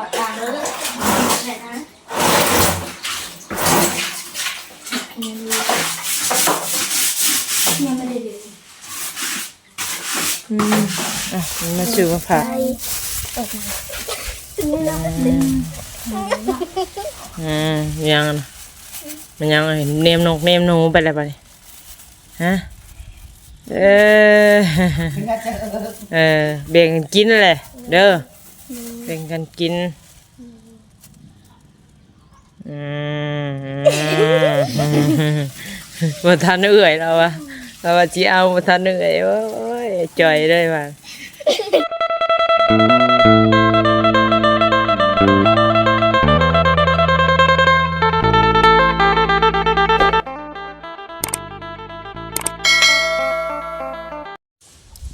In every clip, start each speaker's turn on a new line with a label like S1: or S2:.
S1: อดตาเลยไหนนะยังไม่ได้ดู
S2: อืมอะมาซื้อมาฝาก
S1: ไปตกมานี่เราดึง
S2: อืมยังนะมันยังเห็นเนมนกเนมหนูไปแล้วไปฮะเออเออแบ่งกินเลยเด้อ แบ่งกันกินอืมบ่ทันเอื่อยแล้ววะเราว่าจีเอาบ่ทันเอื่อยโอ้ยจ่อยได้ว่ะ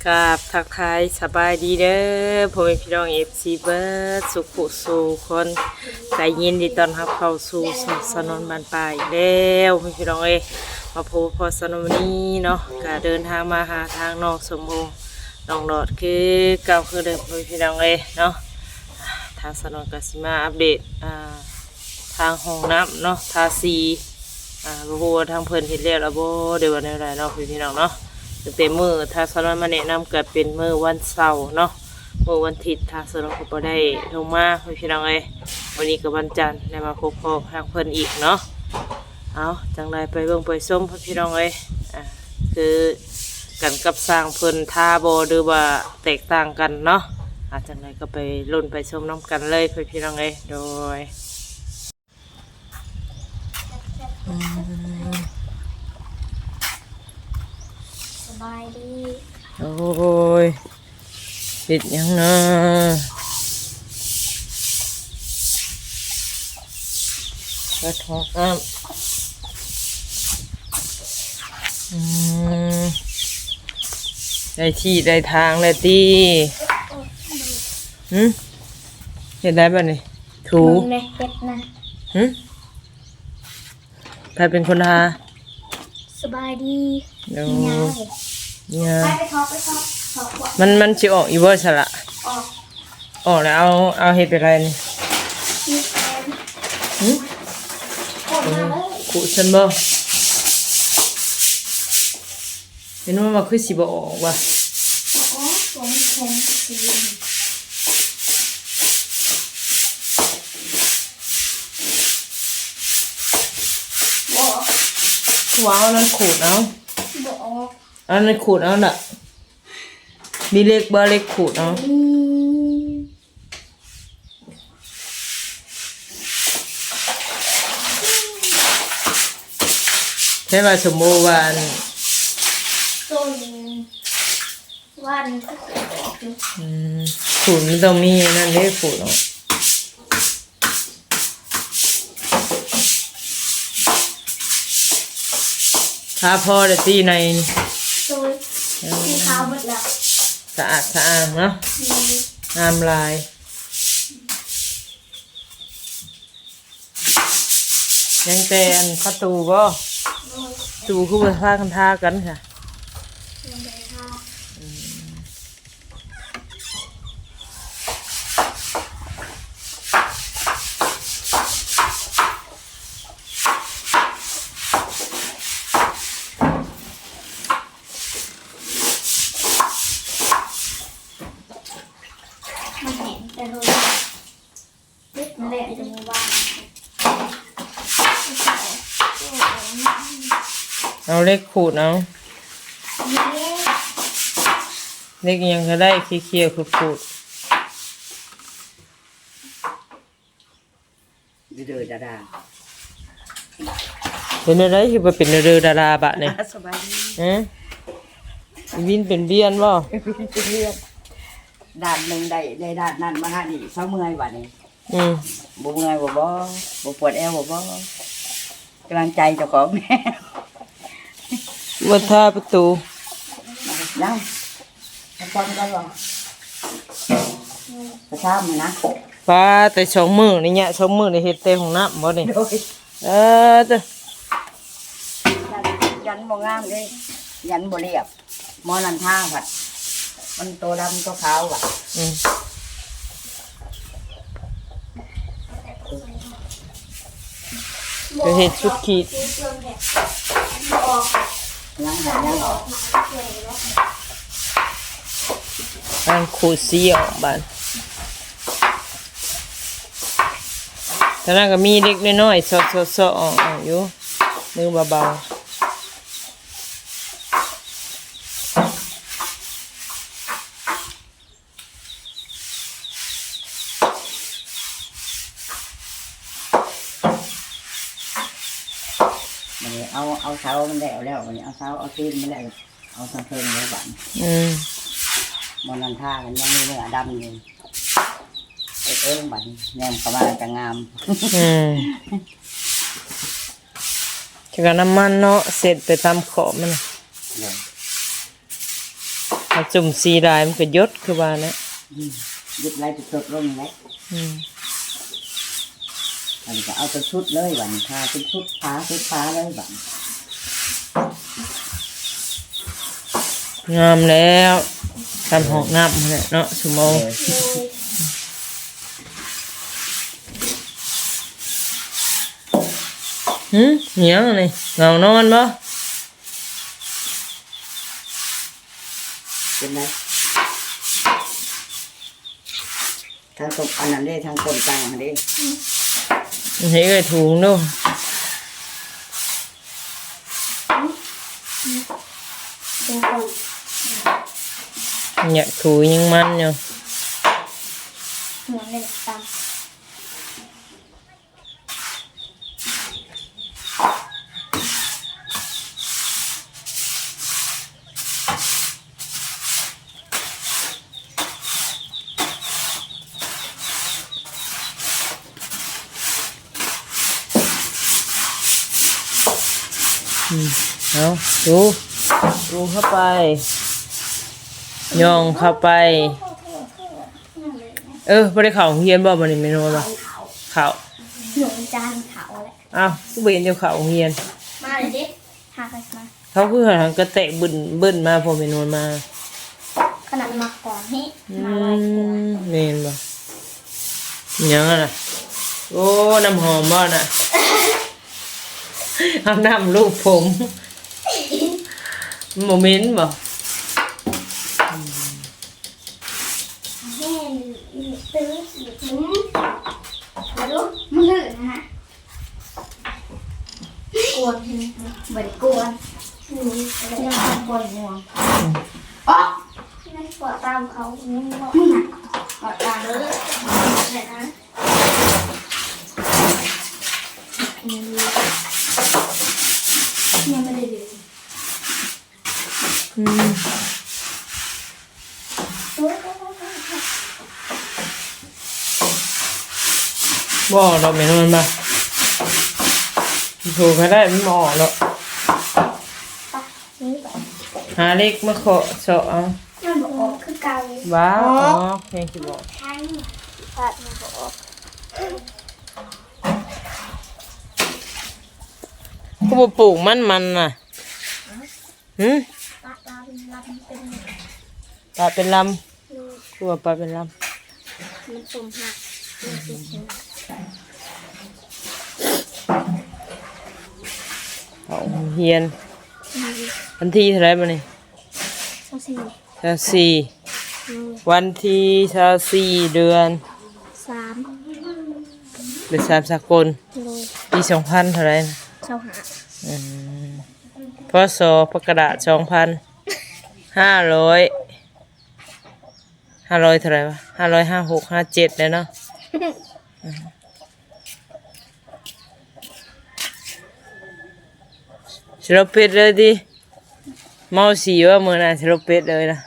S2: กับทักทายสบายดีเด้อพ่อแม่พี่น้องเอฟซีเบิร์ดสุขุสู่คนใจยินดีตอนรับเข้าสู่สสนนบันปลายแล้วพ่อแม่พี่น้องเอ้ยมาพบพอสนนนี้เนาะก็เดินทางมาหาทางนอกสมบูรณ์น้องดอดคือเก่าคือเดิมพ่อแม่พี่น้องเอ้ยเนาะทางสนนกสิมาอัปเดตอ่าทางห้องน้ำเนาะทาสีอ่าบ่ฮู้ว่าทางเพิ่นเฮ็ดแล้วล่ะบ่เดี๋ยววันนี้ไรเนาะพี่พี่น้องเนาะ ตั้งแต่มือถ้าสนวนมาแนะนำก็เป็นมือวันเสาร์เนาะมือวันอาทิตย์ถ้าสนวนก็บ่ได้ลงมาพี่น้องเอ้ยวันนี้ก็วันจันทร์ได้มาพบพ่อทางเพิ่นอีกเนาะเอาจังไรไปเบิ่งไปส้มพี่น้องเอ้ยอ่าคือกันกับสร้างเพิ่นท่าบ่หรือว่าแตกต่างกันเนาะอาจังไรก็ไปลุ้นไปชมน้ำกันเลยพี่น้องเอ้ยโดย
S1: สบายดี
S2: โอ้ยปิดยังเนาะกระทอกอ้ำอืมได้ที่ได้ทางเลยตีหืมเห็นได้ป่ะนี่ถู
S1: มึงเลยเฮ็ดนะ
S2: หืมใครเป็นคนทา
S1: สบายดี
S2: เดี๋ยว
S1: ง่าย
S2: เนี่ย
S1: ไปไปทอไปทอทอขวด
S2: มันมันจะออกอีเวอร์สละ
S1: ออก
S2: ออกแล้วเอาเอาเห็ดไปไรนี่
S1: นี่แอน
S2: หืม
S1: กดมาเลย
S2: cụ chân bơ thế nó mà cứ xì bộ và
S1: อ๋อตัวมันแข็งสี
S2: wow nó khổ nó
S1: บอก เอาในขูดเอาน่ะ มีเล็ก
S2: บาร์เล็กขูดเนาะ
S1: ใช่
S2: ว่าสม
S1: โมวันต้นวันขูดมันต้อง
S2: มีนั่นเล็ขูดเนาะถ้าพอจะ
S1: ตีใน ที่ขาวหมดแล้ว
S2: sạ sạ nó
S1: มี
S2: ngam lại ยังแต่อันประตูบ่
S1: โดย
S2: ตูคือว่าพากันทากันค่ะ
S1: ลงไปค่ะ มันเห็นแต่เราเล็กนั่นแหละจะมูบ้าน
S2: เอาเล็กขูดเอา
S1: นี่
S2: เล็กยังก็ได้เคี้ยวๆขูด
S3: เดือดดาดา
S2: ๆเป็นอะไรคือว่าเป็นเรือดาราบะเนี่ย
S3: สบายดี
S2: ฮะอีวินเป็นเบียนบ่
S3: เรียนด่านหนึ่งได้ได้ด่านนั้นมาหานี่เศร้าเมื่อยวันนี้
S2: อืม
S3: บ่เมื่อยบ่บ่บ่ปวดแอวบ่บ่กำลังใจเจ้าของแม่
S2: ว่าทาประตู
S3: ยังทำความกันบ่กระชามนะ
S2: ป้าแต่สองมือนี่เนี่ยสองมือนี่เฮ็ดแต่ของน้ำบ่นี่
S3: โดย
S2: เออจ้ะ
S3: ยันยันบ่งามเด้ยันบ่เรียบหมอนันท่าผัดมันตัวดำตัวขาวว่ะ
S2: อืมไปเฮ็ดชุดขีด
S3: ล้างหาล้างออก
S2: ทางขูซี่ออกบานแต่นั้นก็มีเด็กน้อยๆซอๆๆออกออกอยู่มือเบา
S3: ๆน เลยเอาเอาเสามันแล้วแล้วมันเอาเสาเอาตีนมันแล้วเอาทางเพิ่งเลยบัน
S2: ๆอืม
S3: มันนันท่ามันยังมีเนื้อดำอยู่เอ้ยเอ้ยบันแนมประมาณจะงาม
S2: อืมจะกับน้ำมันเนาะเสร็จไปตามขอบมันน่ะ
S3: เลย
S2: ถ้าจุ่มสีลายมันก็ยดคือว่านะ
S3: ยึดไล่ไปตดลงเลย
S2: อืม
S3: มันก็เอาไปชุดเลยบันท่าเป็นชุดฟ้าชุดฟ้าเลยบัน
S2: งามแล้วทำหอกน้ำเนี่ยเนาะสมองหืมเหนียวนี่เงานอนบ่
S3: เป็นไงทางตกอันนั้นเด้ทางคนกลางอันนี้
S2: เฮ้ยเอ้ยถุงดู
S1: เป็นคน
S2: เนี่ยถูยังมันอยู่
S1: เหมือนเลยตาม
S2: เอาดูดูเข้าไป ย่องเข้าไป เออไม่ได้เข่าโรงเฮียนบ่มันนี่ไม่รู้ป่ะเข่า
S1: หนูจานเขาแหละ
S2: อ้าวกูเบนเดียวเข่าโรงเฮียน
S1: มาเลยดิหาใครมา
S2: เขาคือหางกระแตะบึนเบิ้นมาพอเมนวนมา
S1: ขนาดมาก่อนให้
S2: อื
S1: มาไว้
S2: มเมนบ่ยังอะน่ะโอ้น้ำหอมบ่น่ะเอาน้ำลูกผมโมเมนต์บ่
S1: แห้ง ตื้อหยุดมุ้งมาดูมือนะฮะกวนใช่ไหมเหมือนกวนอืมแล้วยังกวนห่วงอ๋อไม่ปวดตามเขามึงบอกมึงอะปวดตามเลยแต่นะยังไม่ได้ดู
S2: อืม บ่เราเมนวนมาถูกก็ได้มันหมอแล้ว
S1: นี่แบบ
S2: หาเล็กมาเคาะเจาะเอา
S1: มันบอกออกคือเกา
S2: ว้าวอ๋อเพลงที่บอก
S1: ใช่ตัดมันบอกออก
S2: กูบ่ปลูกมันมันน่ะหืม
S1: ตัดลาเป็นลาเป็น
S2: ปลาเป็นล
S1: ลูกำ
S2: กูว่าปลาเป็นล
S1: มันสุ่มหักมันสุ่มหัก
S2: เอาเฮียนวันที่เท่าไหรมานี่
S1: เท่าสี่
S2: ชาสี่
S1: ลูก
S2: วันที่ชาสี่เดือน
S1: สาม
S2: เดือนสามสากล
S1: ลูก
S2: ปีสองพันเท่าไหรนะ
S1: เท่าหา
S2: อืมพศประกาศสองพันห้าร้อยห้าร้อยเท่าไหรวะห้าร้อยห้าหกห้าเจ็ดเลยเนาะ สลบเป็ดเลยดิเมาสีว่ามือน่ะสลบเป็ดเลยนะ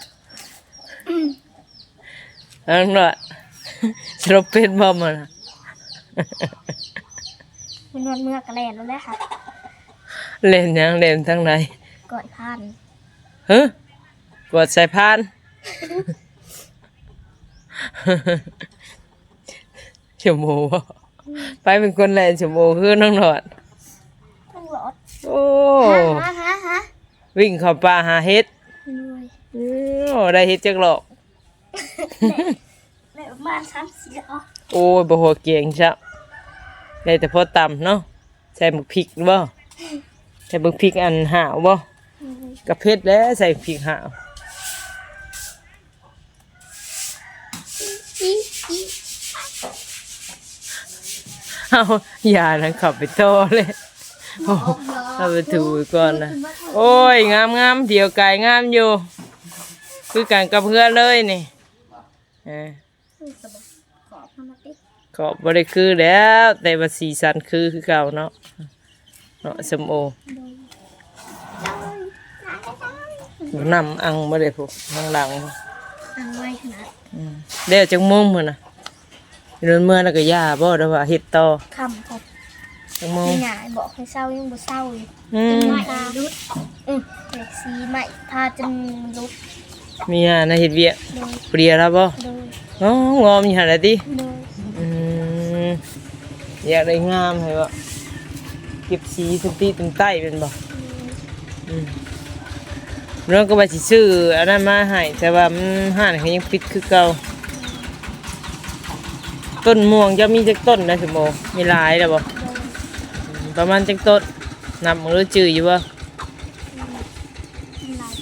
S2: อันนั้นสลบเป็ดบ่มือน่ะ
S1: มันนวดเมื่อกระแลนแล้วแหละค่ะ
S2: เล่นหยังเล่นทั้งไหน
S1: ก่อยพัน
S2: เฮ้กดใส่พานชมโมบ่ไปเป็นคนแลนชมโมคือน้องหนอด
S1: ต้องหลอด
S2: โอ้
S1: ฮะฮะฮะ
S2: วิ่งเข้าป่าหาเห็ด
S1: ลูก
S2: โอ้ได้เห็ดจักหลอก
S1: แม่ประมาณสามสี่อ๋อ
S2: โอ้ยบ่หัวเก่งจ้ะได้แต่พอตำเนาะใส่หมึกพริกบ่ใส่หมึกพริกอันหาวบ่กระเพชรแล้วใส่พริกหาวเอาอย่านะขับไปโตอเลย โอ้เอาไปถูก่อนนะโอ้ยงามงามๆเดี๋ยวไก่งามอยู่คือกันกับเพื่อนเลยนี่เออ
S1: ขอบมาติ
S2: ก็บ่ได้คือแล้ว แต่ว่าสีสันคือคือเก่าเนาะเนาะสมโอน้ำอังบ่ได้พวกข้างหลังพวก
S1: อันไว้ขนาด
S2: อืมเดี๋ยวจังมุมพุ่นน่ะเดินเมื่อแล้วก็ย่าบ่ได้ว่าเฮ็ดต่อ
S1: คำผม
S2: จังมุม
S1: มีหงายบอกให้เศร้ายังบ่เศร้าอยู่
S2: อืม
S1: ไม่รุดอืมเด็กสีใหม่พาจนรุด
S2: มีอะนะเฮ็ดเวียก
S1: โดย
S2: เปรียแล้วบ่
S1: โดย
S2: อ๋องอมอยู่หั่นล่ะติ
S1: โดย
S2: อืมอยากได้งามให้บ่เก็บสีสติตึงใต้เป็นบ่อืมเรื่องก็ว่าสิซื้ออันนั้นมาให้แต่ว่ามันห้านเขายังปิดคือเก่าต้นม่วงจะมีจักต้นนะสมโมมีหลายแล้วบ่อืม ประมาณจักต้นนับมือจื้ออยู่บ่
S1: ลาย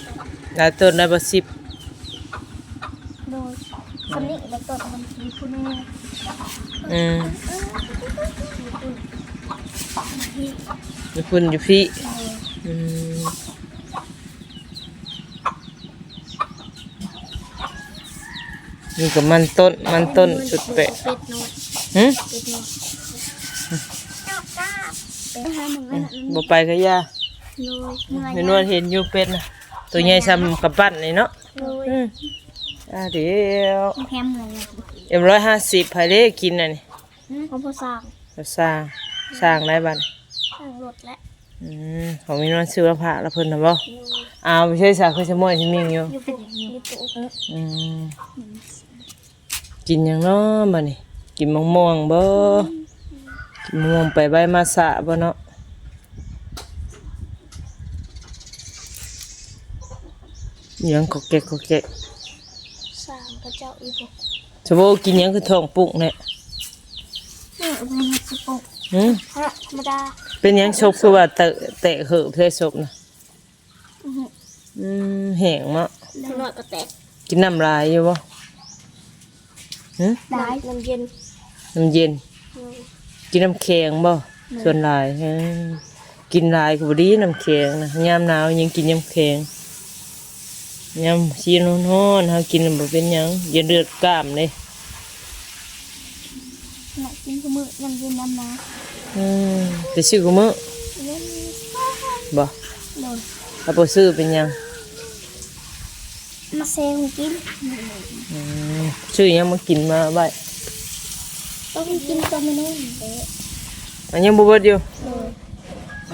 S1: ตัว
S2: หลายต้นได้บ่สิบ
S1: โดยคนนี้แล้วก็มันมีคุณแม่
S2: อืมอยู่พุ่นอยู่พี่อืมนี่ก็มันต้นมันต้นสุดเปะ
S1: เป็ดน้อย
S2: หึ
S1: เป็ดน้อ ยเป็นห้าหนึ่งอันนั้น
S2: บ่ไปก็ย่า
S1: เลยเมื่อย
S2: เมนวลเห็นอยู่เป็ดนะตัวใหญ่ซ้ำกับปั้นนี่เนาะ
S1: เลย
S2: อืมอ่าเดี๋ยว
S1: แคมเหมือน
S2: เอ็มร้อยห้าสิบไผเล่กินน่ะนี่
S1: ของพ่อสร้าง
S2: เราสร้างสร้างได้บ้าน
S1: สร้างรถและ
S2: อืมของมีนวลซื้อมาผ่าละเพิ่นนะบ่อ้าวไม่ใช่สาคือสมอยที่มีอยู่
S1: อยู่เป็นอยู่ตู้
S2: อืมกินหยังเนาะบัดนี้กินมะม่วงบ่กิน มะม่วงไปใบมาสะบ่เนาะอิหยังก็แกะก็แกะ
S1: สร้างพระเจ้าอีก
S2: สมมุติกินหยังคือท้องปุกเนี่ย
S1: เนี่ยเป็นสปง
S2: หืม
S1: ฮะธรรมดา
S2: เป็นหยังศพคือว่าเตะเตะเหอะเพื่อศพนะอืมแห้งมะ
S1: เล็กน้อยก็แตก
S2: กินน้ำลายอยู่บ่หึ
S1: ได้น้ำเย็น
S2: น้ำเย็น กินน้ำแข็งบ่ส่วนหลายเออกินหลายก็บ่ดีน้ำแข็งนะยามหนาวยังกินน้ำแข็งยามชีนร้อนๆเฮากินแล้วบ่เป็นหยังอย่าเลือดกล้ามเลย
S1: หนักกินก็มือน้ำเย็นน้ำมา
S2: อืมไปซื้อกูมื้อ
S1: เล่น
S2: บ่
S1: โดน
S2: ถ้าบ่ซื้อเป็นหยัง
S1: มาเซลกิน
S2: อืมซื้อหยังมากินมาไว้
S1: ต้องกินตัวมันนู่นเด้
S2: อันยังบ่เบิดอยู่
S1: โดย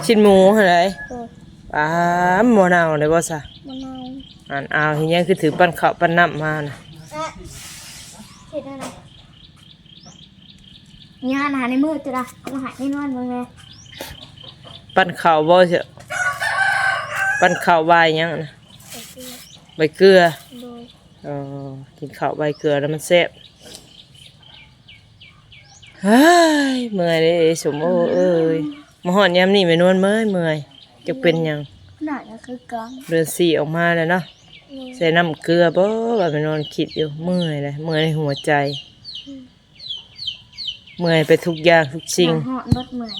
S2: ชิ้นหมูหั่นได
S1: โดย
S2: ปลาหมอนาวได้บ่ซะ
S1: มะนาว
S2: อ่านเอาวเฮียคือถือปั้นข้าวปั้นน้ำมานะ
S1: อะเห็ดอะไรงานหาในมือจะละมาหาในนอนมึงไง
S2: ปั้นข้าวบ่เถอะปั้นข้าวใบหยังนะใบเกลือ
S1: โดย
S2: เออกินข้าวใบเกลือแล้วมันแซ่บ เฮ้ยเมื่อยเด้สมโอเอ้ยมาหอนยามนี่ไม่นวลเมื่อยเมื่อยจะเป็นหยัง
S1: ขนาดก็คือกลาง
S2: เดือนสี่ออกมาแล้วเนาะใส่น้ำเกลือบ่ว่าไม่นอนคิดอยู่เมื่อยเลยเมื่อยในหัวใจ เมื่อยไปทุกอย่างทุกสิ่ง
S1: หอดรถเหมือน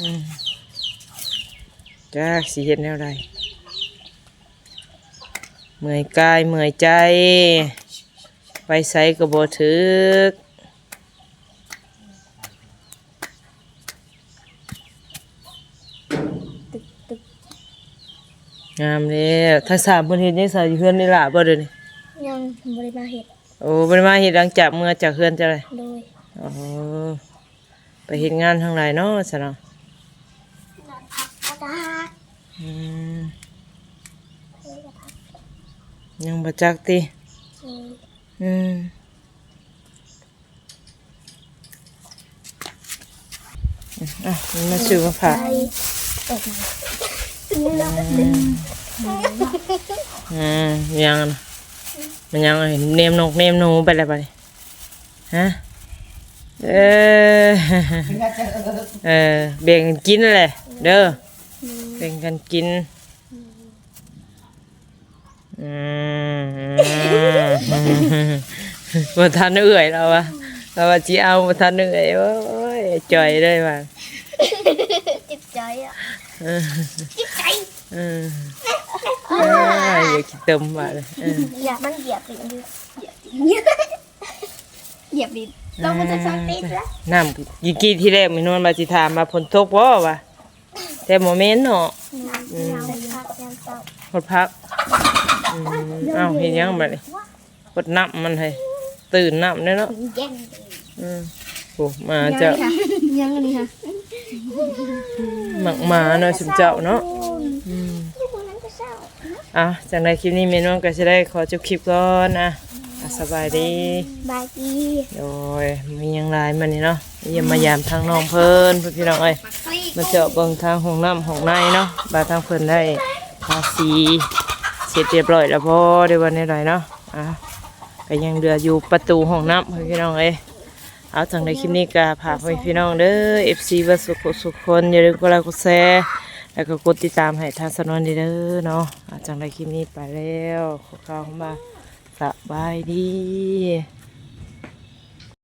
S2: อืมจ้าสิเห็นแนวใดเมื่อยกายเมื่อยใจ ไปใส่กระโบถึก งามเลยทั้งสามคนเห็นยังใส่อยู่เพื่อนนี่ล่ะบ่เดี๋ยวนี้
S1: ยังบริมาเห็ด
S2: โอ้บ่ได้มาเห็นหลังจากเมื่อจากเพื่อนจะไร
S1: โดย
S2: อ๋อไปเห็นงานทางไหนเนาะสะเนาะ
S1: ผักกระดาษ
S2: อืมยังบ่จักติ
S1: โดย
S2: อืมอะมันมาซื้อมาฝาก
S1: ไปเอ็ดนี่เรา
S2: อืมยังนะมันยังเห็นเนมนกเนมหนูไปแล้วไปฮะเออเออแบ่งกันกินแหละเด้อแบ่งกันกินอืมบ่ทันเอื่อยแล้วะเราว่าสิเอาบ่ทันเอื่อยโอ้ยจ่อยเลยว่ะ
S1: จิตใจอะ
S2: เออ
S1: จิตใจ
S2: เออเอ้ยอย่าคิดเติมว่าเลยเออ
S1: อยากมันเหยียบลิ้นอยู่เหยียบลิ้นเหยียบลิ้นต้องมันจะสติดแล้ว
S2: น้ำยี่กี้ที่แรกมีนวลมาสิถามมาฝนตกบ่วะแต่โมเมนต์เนาะ
S1: น้ำยาวพักยามเช้า
S2: หดพักเอ้าเฮ็ดหยังบัดนี้กดน้ำมันให้ตื่นน้ำเด้อเนาะ
S1: เย็น
S2: อืมโอ้มาเจ้า
S1: ยังอันนี้ค่ะ
S2: หมักหมาเนาะสุเจ้าเนาะอืม
S1: ที่พวกนั้นก็เศร้า
S2: อะจากในคลิปนี้เมนวลก็จะได้ขอจบคลิปก่อนนะอะสบายดี
S1: บายดี
S2: โอ้ยมีหยังหลายมานี่เนาะเยี่ยมมายามทางน้องเพิ่นเพื่อนพี่น้องเอ้ยมาเจาะเบิ่งทางห้องน้ำห้องในเนาะบาทางเพิ่นได้ทาสีเสร็จเรียบร้อยแล้วพอได้วันนี้ไรเนาะอะก็ยังเหลืออยู่ประตูห้องน้ำให้พี่น้องเอ้ย เอาจังในคลิปนี้ก็พาไปพี่น้องเด้อ FC วัสุขสุขคนอย่าลืมกดไลค์กดแชร์แล้วก็กดติดตามให้ทางสนวนดีเด้อเนาะเอาจังในคลิปนี้ไปแล้วขอข้ามาสบายดี